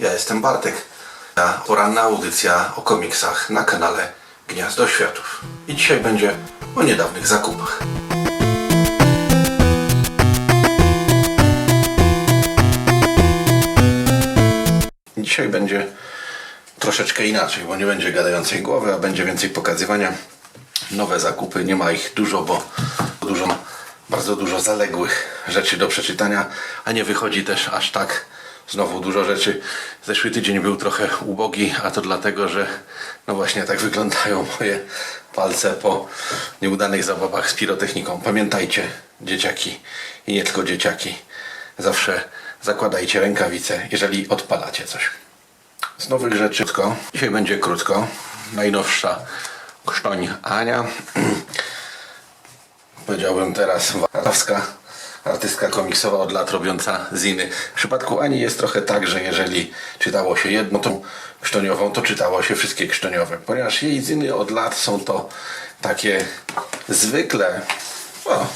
Ja jestem Bartek. A poranna audycja o komiksach na kanale Gniazdo Światów. I dzisiaj będzie o niedawnych zakupach. Dzisiaj będzie troszeczkę inaczej, bo nie będzie gadającej głowy, a będzie więcej pokazywania. Nowe zakupy, nie ma ich dużo, bo dużo, bardzo dużo zaległych rzeczy do przeczytania, a nie wychodzi też aż tak znowu dużo rzeczy. Zeszły tydzień był trochę ubogi, a to dlatego, że no właśnie tak wyglądają moje palce po nieudanych zabawach z pirotechniką. Pamiętajcie, dzieciaki i nie tylko dzieciaki, zawsze zakładajcie rękawice, jeżeli odpalacie coś. Z nowych rzeczy krótko. Dzisiaj będzie krótko. Najnowsza krztoń Ania. Powiedziałbym teraz warszawska artystka komiksowa od lat robiąca ziny. W przypadku Ani jest trochę tak, że jeżeli czytało się jedną tą krztoniową, to czytało się wszystkie krztoniowe. Ponieważ jej ziny od lat są to takie zwykle, no,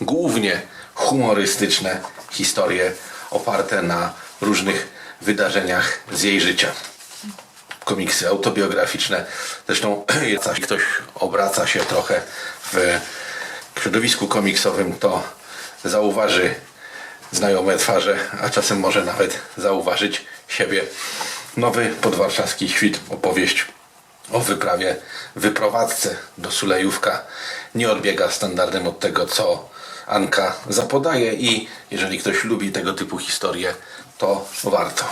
głównie humorystyczne historie oparte na różnych wydarzeniach z jej życia komiksy autobiograficzne. Zresztą ktoś obraca się trochę w środowisku komiksowym, to zauważy znajome twarze, a czasem może nawet zauważyć siebie. Nowy podwarszawski świt, opowieść o wyprawie, wyprowadzce do Sulejówka nie odbiega standardem od tego, co Anka zapodaje i jeżeli ktoś lubi tego typu historie, to warto.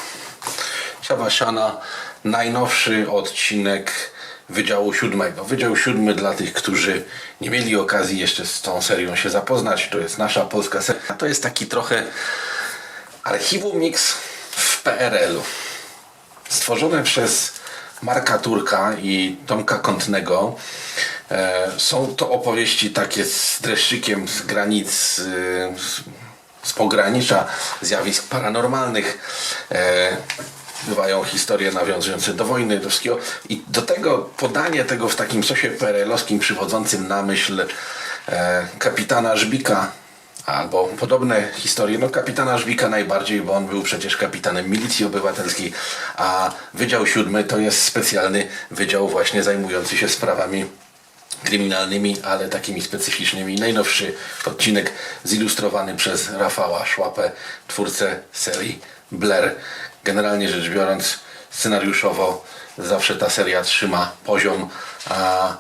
Siawasiana, najnowszy odcinek Wydziału Siódmego. Wydział Siódmy dla tych, którzy nie mieli okazji jeszcze z tą serią się zapoznać. To jest nasza polska seria. To jest taki trochę archiwum mix w PRL-u. Stworzone przez Marka Turka i Tomka Kątnego. E, są to opowieści takie z dreszczykiem z granic, e, z, pogranicza zjawisk paranormalnych. Bywają historie nawiązujące do wojny, do wszystkiego. I do tego podanie tego w takim sosie PRL-owskim przywodzącym na myśl e, kapitana Żbika albo podobne historie. No kapitana Żbika najbardziej, bo on był przecież kapitanem milicji obywatelskiej, a Wydział Siódmy to jest specjalny wydział właśnie zajmujący się sprawami kryminalnymi, ale takimi specyficznymi. Najnowszy odcinek zilustrowany przez Rafała Szłapę, twórcę serii Blair. Generalnie rzecz biorąc, scenariuszowo zawsze ta seria trzyma poziom, a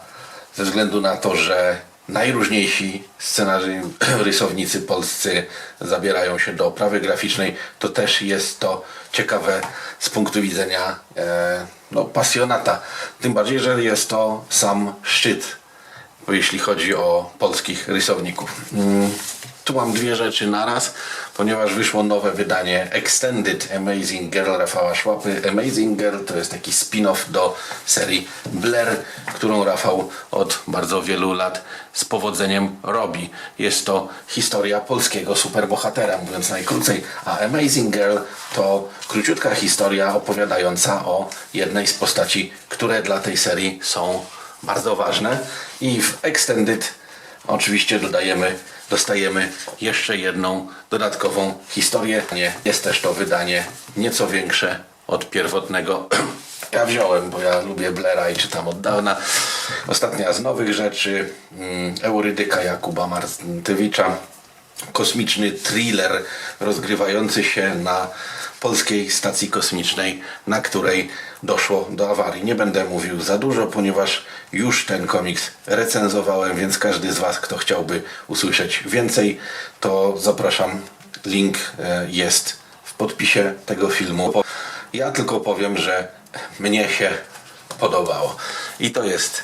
ze względu na to, że najróżniejsi scenarzy, rysownicy polscy zabierają się do oprawy graficznej, to też jest to ciekawe z punktu widzenia e, no, pasjonata. Tym bardziej, że jest to sam szczyt jeśli chodzi o polskich rysowników. Mm, Tu mam dwie rzeczy naraz, ponieważ wyszło nowe wydanie Extended Amazing Girl Rafała Szłapy. Amazing Girl to jest taki spin-off do serii Blair, którą Rafał od bardzo wielu lat z powodzeniem robi. Jest to historia polskiego superbohatera, mówiąc najkrócej, a Amazing Girl to króciutka historia opowiadająca o jednej z postaci, które dla tej serii są bardzo ważne i w Extended oczywiście dodajemy, dostajemy jeszcze jedną dodatkową historię. Jest też to wydanie nieco większe od pierwotnego. Ja wziąłem, bo ja lubię Blera i czytam od dawna. Ostatnia z nowych rzeczy mm, Eurydyka Jakuba Martywicza. Kosmiczny thriller rozgrywający się na polskiej stacji kosmicznej, na której doszło do awarii. Nie będę mówił za dużo, ponieważ już ten komiks recenzowałem, więc każdy z Was, kto chciałby usłyszeć więcej, to zapraszam. Link e, jest w podpisie tego filmu. Ja tylko powiem, że mnie się podobało. I to jest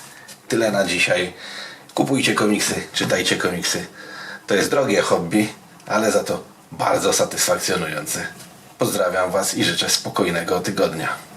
tyle na dzisiaj. Kupujcie komiksy, czytajcie komiksy. To jest drogie hobby, ale za to bardzo satysfakcjonujące. Pozdrawiam Was i życzę spokojnego tygodnia.